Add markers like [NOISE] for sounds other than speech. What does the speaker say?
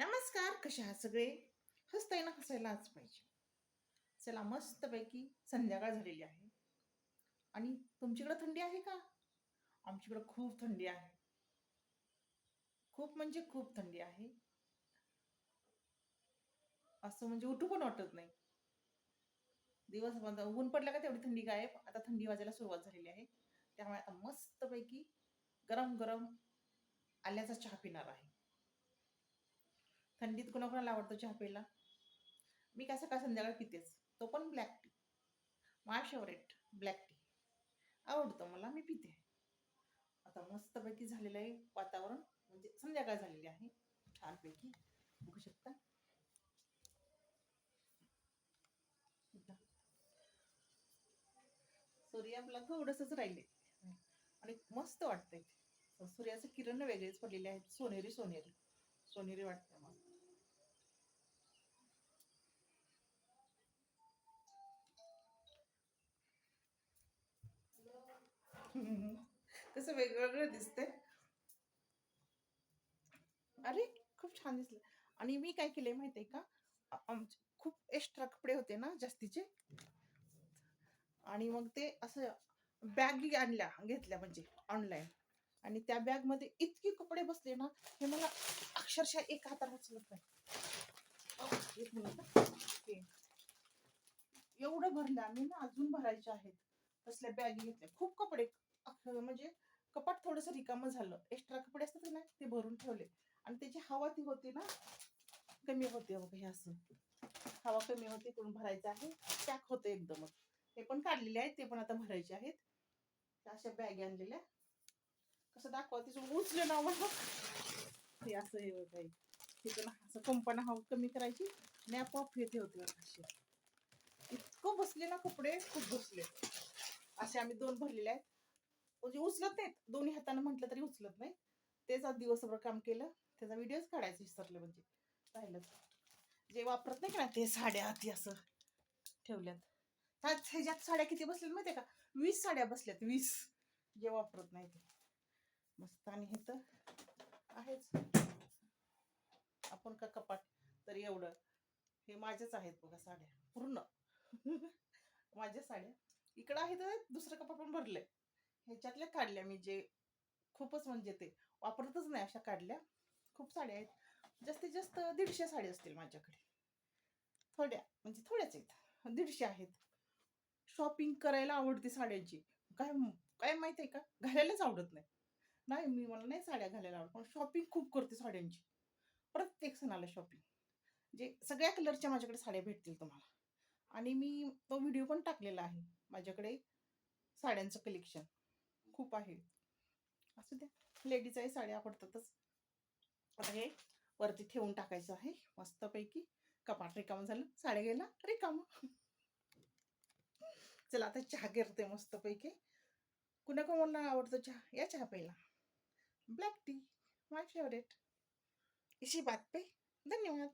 नमस्कार कशा आहात सगळे? हसताय ना हसायलाच पाहिजे. चला मस्तपैकी संध्याकाळ झालेली आहे. आणि तुमच्याकडे थंडी आहे का? आमच्याकडे खूप थंडी आहे. खूप म्हणजे खूप थंडी आहे. असं म्हणजे उठू पण वाटत नाही. दिवस बंद ऊन पडलं का तेवढी थंडी गायब. आता थंडी वाजायला सुरुवात झालेली आहे. त्यामुळे आता मस्तपैकी गरम गरम आल्याचा चहा पिणार आहे. थंडीत कोणाकोणाला आवडतो चहा प्यायला? मी काय सकाळ संध्याकाळ पितेच. तो पण black tea my favourite black tea आवडतो मला मी पिते. आता मस्तपैकी झालेलं आहे वातावरण. म्हणजे संध्याकाळ झालेली आहे. छानपैकी. बघू शकता. सूर्य आपला थोडसच राहिले. आणि मस्त वाटतंय. सूर्याचं किरण वेगळेच पडलेले आहेत. सोनेरी सोनेरी. सोनेरी वाटते मस्त. [LAUGHS] कसं वेगवेगळं दिसतंय. अरे खूप छान दिसलं. आणि मी काय केलंय माहितीये का? खूप एक्स्ट्रा कपडे होते ना जास्तीचे. आणि मग ते असं बॅग आणल्या घेतल्या म्हणजे ऑनलाईन आणि त्या बॅगमध्ये इतके कपडे बसले ना हे मला अक्षरशः एक हाताला उचलत नाही. एक मिनिट एवढं भरलं आम्ही ना अजून भरायचे आहेत. तसल्या बॅग घेतल्या. खूप कपडे थोडंसं रिकामं झालं. एक्स्ट्रा कपडे असतात ना ते भरून ठेवले. आणि त्याची हवा ती होती ना कमी होते बघा हे असं. हवा कमी होते करून भरायचं आहे. पॅक होतं एकदमच. हे पण काढलेले आहेत ते पण आता भरायचे आहेत. त्या अशा बॅग आणलेल्या. कसं दाखवा तिचं उचलं ना मला. हे असं हे बघा हे. हे पण असं कंपना हवा कमी करायची. आणि आपोआप येते होते असे. इतकं बसले ना कपडे खूप बसले. असे आम्ही दोन भरलेले आहेत. म्हणजे उचलत नाहीत. दोन्ही हाताने म्हटलं तरी उचलत नाही. तेच आज दिवसभर काम केलं. त्याचा व्हिडिओच काढायचं विसरलं म्हणजे. पाहिलं जे वापरत नाही का ते साड्या हाती असं ठेवल्यात. ह्यात ह्याच्यात साड्या किती बसल्यात माहिती का? वीस साड्या बसल्यात. वीस. जे वापरत नाही ते. मस्त. आणि हे तर आहेच. आपण का कपाट? तरी एवढं. हे माझ्याच आहेत बघा साड्या. पूर्ण. [LAUGHS] माझ्या साड्या. इकडं आहे तर दुसरं कपाट पण भरलंय. ह्याच्यातल्या काढल्या मी जे खूपच म्हणजे ते वापरतच नाही अशा काढल्या. खूप साड्या आहेत. जास्तीत जास्त दीडशे साड्या असतील माझ्याकडे. थोड्या म्हणजे थोड्याच आहेत. दीडशे आहेत. शॉपिंग करायला आवडते साड्यांची. काय काय माहिती आहे का? घालायलाच आवडत नाही. नाही मी मला नाही साड्या घालायला आवडत पण शॉपिंग खूप करते साड्यांची. प्रत्येक सणाला शॉपिंग. जे सगळ्या कलरच्या माझ्याकडे साड्या भेटतील तुम्हाला. आणि मी तो व्हिडिओ पण टाकलेला आहे. माझ्याकडे साड्यांचं कलेक्शन. खूप आहे. असू द्या. लेडीजही साड्या आवडतातच. आता हे वरती ठेवून टाकायचं आहे. मस्तपैकी कपाट रिकामं झालं. साड्या गेला रिकामं. चला आता चहा करते मस्तपैकी. कुणा कोणाला आवडतो चहा? या चहा पहिला ब्लॅक टी माय फेवरेट. इशी बात पे धन्यवाद.